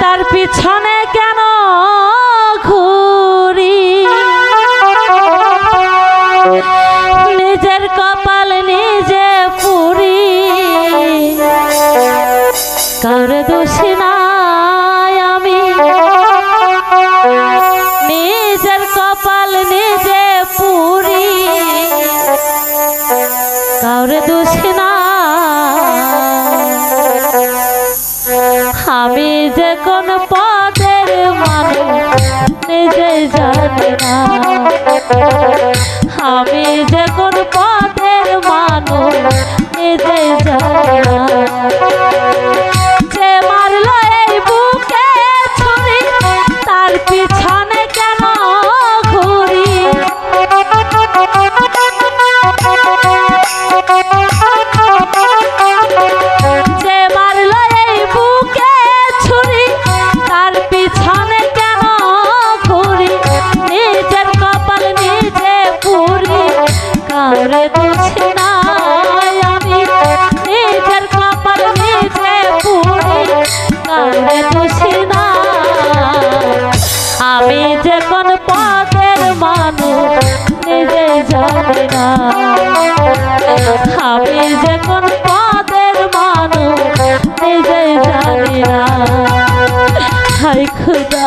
তার পিছনে কেন ঘুরি? নিজের কপাল নিজে পুরি। কার দোষী নাই আমি? নিজের কপাল নিজে পুরি। কারে দোষী না আমি যে কোন পথের মানুষ, নিজে জানি না। আমি যে কোন পথের মানুষ, নিজে জানি না। না আমি যে কোন পদের মানুষ নিজে জানি না। হাই খুদা।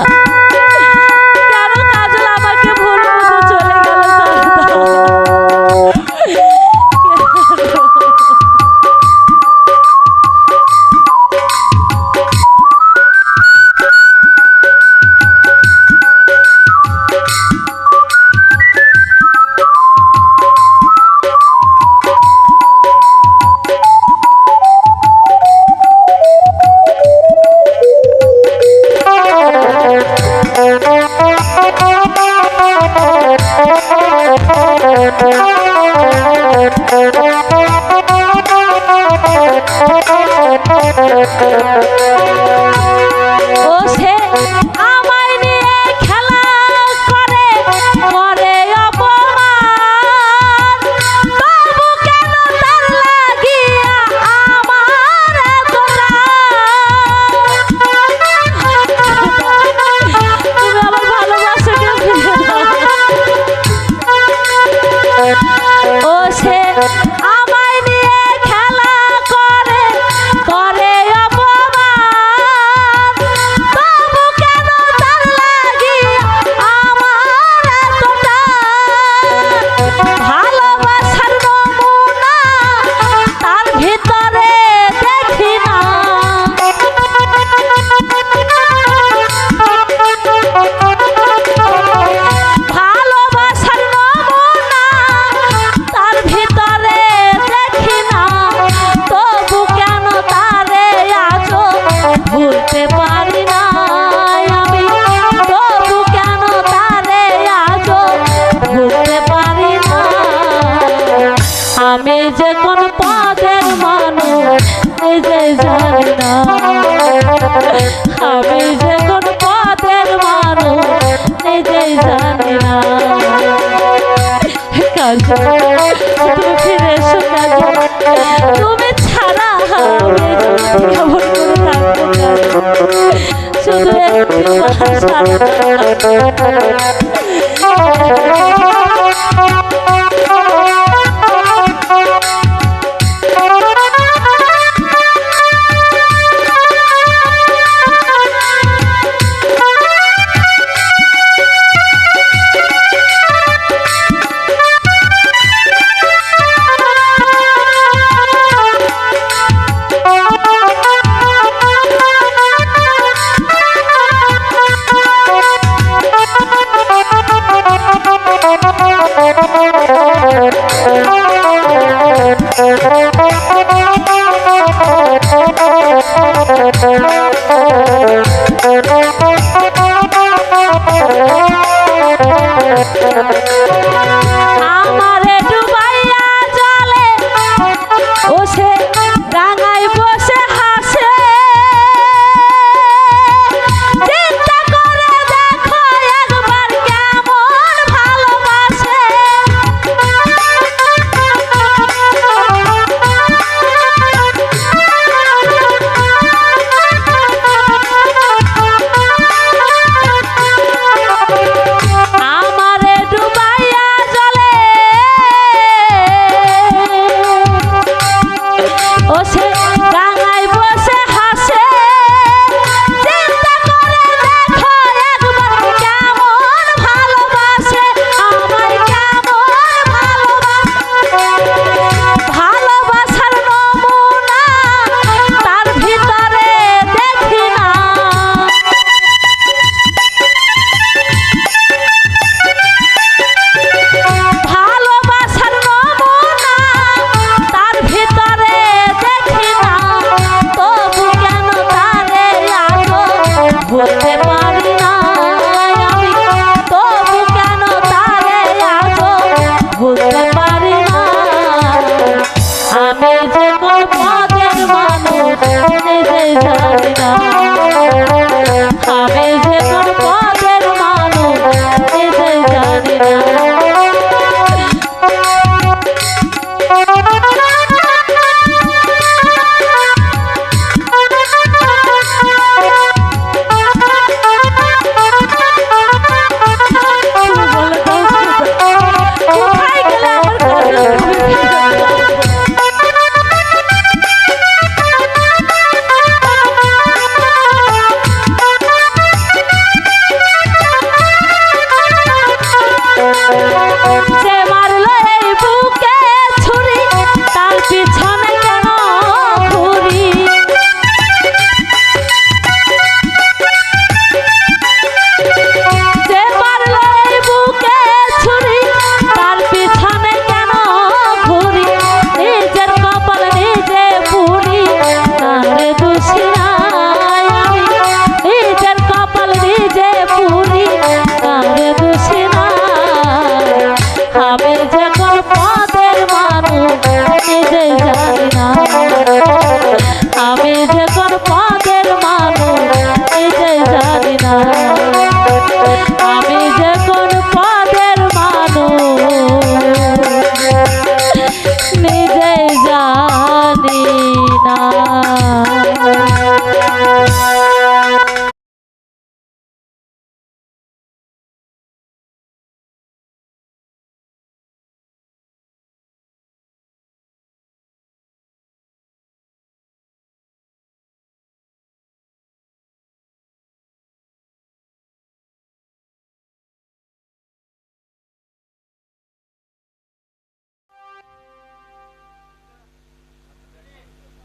ও সে নিজে জানি না আমি যে কোন পদের মানুষ নিজে জানি না তুমি ফিরে এসো তুমি ছাড়া কেমন করে শুধু একটু আমারে Oh.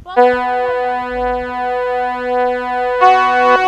光。